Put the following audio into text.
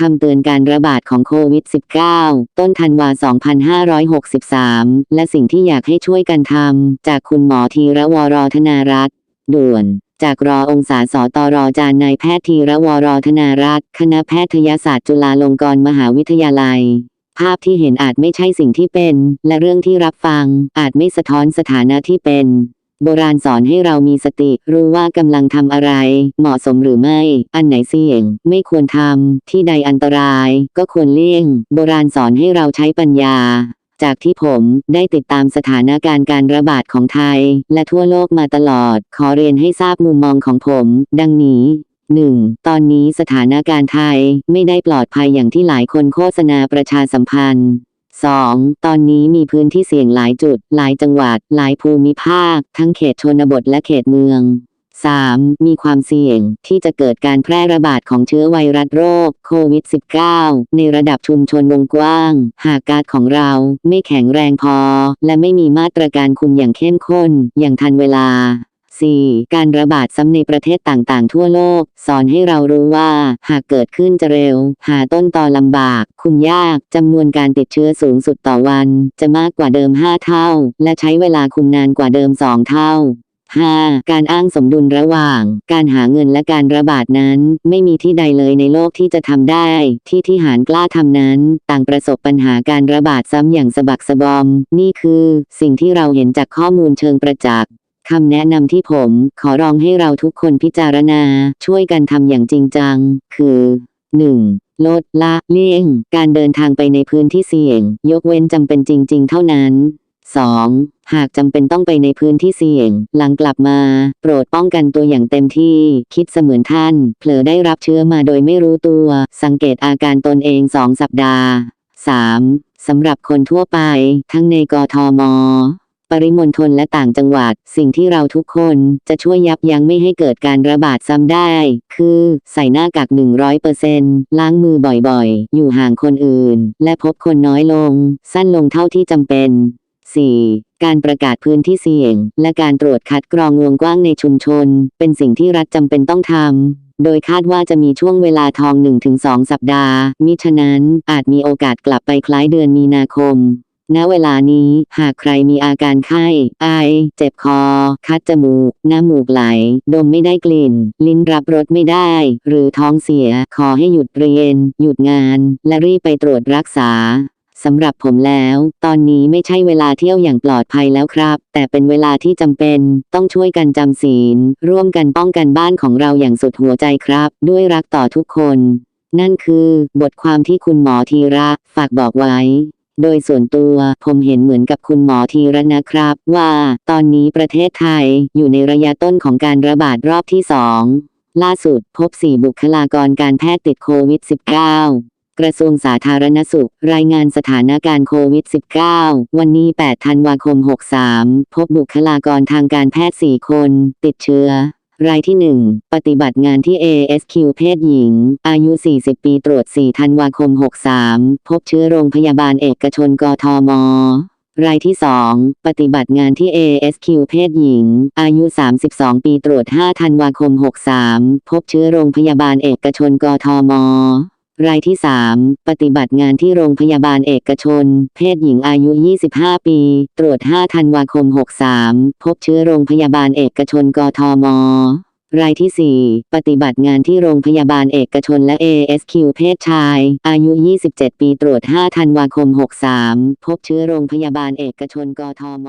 คำเตือนการระบาดของโควิด -19 ต้นธันวา 2563 และสิ่งที่อยากให้ช่วยกันทำ จากคุณหมอธีระวรธนารัตน์ด่วนจากรอองศาสตรจารย์นายแพทย์ธีระวรธนารัตน์คณะแพทยศาสตร์จุฬาลงกรณ์มหาวิทยาลัย ภาพที่เห็นอาจไม่ใช่สิ่งที่เป็น และเรื่องที่รับฟังอาจไม่สะท้อนสถานะที่เป็น โบราณสอนให้เรามีสติ รู้ว่ากำลังทำอะไร เหมาะสมหรือไม่ อันไหนเสี่ยง ไม่ควรทำ ที่ใดอันตราย ก็ควรเลี่ยง โบราณสอนให้เราใช้ปัญญา จากที่ผมได้ติดตามสถานการณ์การระบาดของไทย และทั่วโลกมาตลอด ขอเรียนให้ทราบมุมมองของผม ดังนี้ 1. ตอนนี้สถานการณ์ไทยไม่ได้ปลอดภัยอย่างที่หลายคนโฆษณาประชาสัมพันธ์ 2. ตอนนี้มีพื้นที่เสี่ยงหลายจุด หลายจังหวัด หลายภูมิภาค ทั้งเขตชนบทและเขตเมือง 3. มีความเสี่ยงที่จะเกิดการแพร่ระบาดของเชื้อไวรัสโรคโควิด -19 ในระดับชุมชนวงกว้าง หากการของเราไม่แข็งแรงพอ และไม่มีมาตรการคุมอย่างเข้มข้น อย่างทันเวลา 4. การระบาดซ้ำในประเทศต่างๆ ทั่วโลก สอนให้เรารู้ว่า หากเกิดขึ้นจะเร็ว หาต้นตอลำบาก คุมยากจำนวนการติดเชื้อสูงสุดต่อวัน จะมากกว่าเดิม 5 เท่า และใช้เวลาคุมนานกว่าเดิม 2 เท่า 5. การอ้างสมดุลระหว่าง การหาเงินและการระบาดนั้น ไม่มีที่ใดเลยในโลกที่จะทำได้ ที่ที่หารกล้าทำนั้น ต่างประสบปัญหาการระบาดซ้ำอย่างสะบักสะบอม นี่คือ สิ่งที่เราเห็นจากข้อมูลเชิงประจักษ์ คำแนะนำที่ผมขอร้องให้เราทุกคนพิจารณาช่วยกันทำอย่างจริงจัง คือ 1. ลดละเลี่ยง การเดินทางไปในพื้นที่เสี่ยง ยกเว้นจำเป็นจริง ๆ เท่านั้น 2. หากจำเป็นต้องไปในพื้นที่เสี่ยง หลังกลับมา โปรดป้องกันตัวอย่างเต็มที่ คิดเสมือนท่าน เผลอได้รับเชื้อมาโดยไม่รู้ตัว สังเกตอาการตนเอง2สัปดาห์ 3. สำหรับคนทั่วไป ทั้งในกทม ปริมณฑลและต่างจังหวัด สิ่งที่เราทุกคนจะช่วยยับยั้งไม่ให้เกิดการระบาดซ้ำได้ คือใส่หน้ากาก 100%ล้างมือบ่อยๆ อยู่ห่างคนอื่น และพบคนน้อยลง สั้นลงเท่าที่จำเป็น 4. การประกาศพื้นที่เสี่ยง และการตรวจคัดกรองวงกว้างในชุมชน เป็นสิ่งที่รัฐจำเป็นต้องทำโดยคาดว่าจะมีช่วงเวลาทอง 1-2 สัปดาห์ มิฉะนั้นอาจมีโอกาสกลับไปคล้ายเดือนมีนาคม ณเวลานี้หากใครมีอาการไข้ ไอ เจ็บคอ คัดจมูก น้ำมูกไหล ดมไม่ได้กลิ่น ลิ้นรับรสไม่ได้ หรือท้องเสีย ขอให้หยุดเรียน หยุดงาน และรีบไปตรวจรักษาสำหรับผมแล้ว ตอนนี้ไม่ใช่เวลาเที่ยวอย่างปลอดภัยแล้วครับ แต่เป็นเวลาที่จำเป็น ต้องช่วยกันจำศีล ร่วมกันป้องกันบ้านของเราอย่างสุดหัวใจครับ ด้วยรักต่อทุกคน นั่นคือบทความที่คุณหมอธีระฝากบอกไว้ โดยส่วนตัวผมเห็นเหมือนกับคุณหมอธีระนะครับ ว่าตอนนี้ประเทศไทยอยู่ในระยะต้นของการระบาดรอบที่สองล่าสุดพบ 4 บุคลากรการแพทย์ติดโควิด -19 กระทรวงสาธารณสุข รายงานสถานการณ์โควิด -19 วันนี้ 8 ธันวาคม 63 พบบุคลากรทางการแพทย์ 4 คน ติดเชื้อ รายที่ 1 ปฏิบัติงานที่ ASQ เพศหญิง อายุ 40 ปีตรวจ 4 ธันวาคม 63 พบเชื้อโรงพยาบาลเอกชนกทม รายที่ 2 ปฏิบัติงานที่ ASQ เพศหญิง อายุ 32 ปีตรวจ 5 ธันวาคม 63 พบเชื้อโรงพยาบาลเอกชนกทม รายที่ 3 ปฏิบัติงานที่โรงพยาบาลเอกชน เพศหญิงอายุ 25 ปี ตรวจ 5 ธันวาคม 63 พบเชื้อโรงพยาบาลเอกชนกทม รายที่ 4 ปฏิบัติงานที่โรงพยาบาลเอกชนและ ASQ เพศชาย อายุ 27 ปี ตรวจ 5 ธันวาคม 63 พบเชื้อโรงพยาบาลเอกชนกทม